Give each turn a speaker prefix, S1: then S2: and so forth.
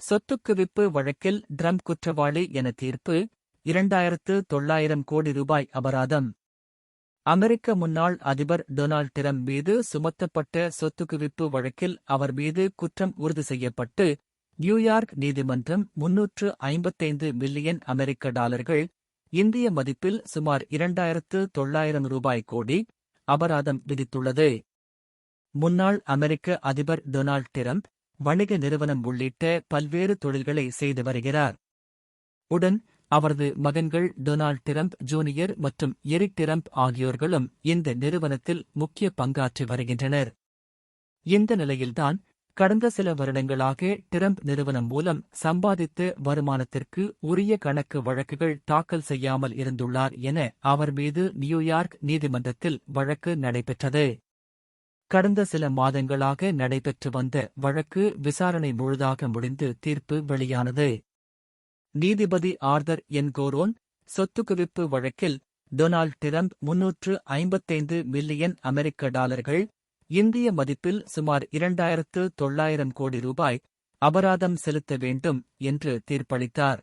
S1: சொத்துக்குவிப்பு வழக்கில் ட்ரம் குற்றவாளி என தீர்ப்பு இரண்டாயிரத்து தொள்ளாயிரம் கோடி ரூபாய் அபராதம். அமெரிக்க முன்னாள் அதிபர் டொனால்ட் டிரம்ப் மீது சுமத்தப்பட்ட சொத்துக்குவிப்பு வழக்கில் அவர் மீது குற்றம் உறுதி செய்யப்பட்டு நியூயார்க் நீதிமன்றம் முன்னூற்று ஐம்பத்தைந்து மில்லியன் அமெரிக்க டாலர்கள் இந்திய மதிப்பில் சுமார் இரண்டாயிரத்து தொள்ளாயிரம் ரூபாய் கோடி அபராதம் விதித்துள்ளது. முன்னாள் அமெரிக்க அதிபர் டொனால்ட் டிரம்ப் வணிக நிறுவனம் உள்ளிட்ட பல்வேறு தொழில்களை செய்து வருகிறார். உடன் அவரது மகன்கள் டொனால்ட் டிரம்ப் ஜூனியர் மற்றும் எரிக் டிரம்ப் ஆகியோர்களும் இந்த நிறுவனத்தில் முக்கிய பங்காற்றி வருகின்றனர். இந்த நிலையில்தான் கடந்த சில வருடங்களாக டிரம்ப் நிறுவனம் மூலம் சம்பாதித்த வருமானத்திற்கு உரிய கணக்கு வழக்குகள் தாக்கல் செய்யாமல் இருந்துள்ளார் என அவர் மீது நியூயார்க் நீதிமன்றத்தில் வழக்கு நடைபெற்றது. கடந்த சில மாதங்களாக நடைபெற்று வந்த வழக்கு விசாரணை முழுதாக முடிந்து தீர்ப்பு வெளியானது. நீதிபதி ஆர்தர் என் கோரோன் சொத்துக்குவிப்பு வழக்கில் டொனால்ட் டிரம்ப் முன்னூற்று ஐம்பத்தைந்து மில்லியன் அமெரிக்க டாலர்கள் இந்திய மதிப்பில் சுமார் இரண்டாயிரத்து தொள்ளாயிரம் கோடி ரூபாய் அபராதம் செலுத்த வேண்டும் என்று தீர்ப்பளித்தார்.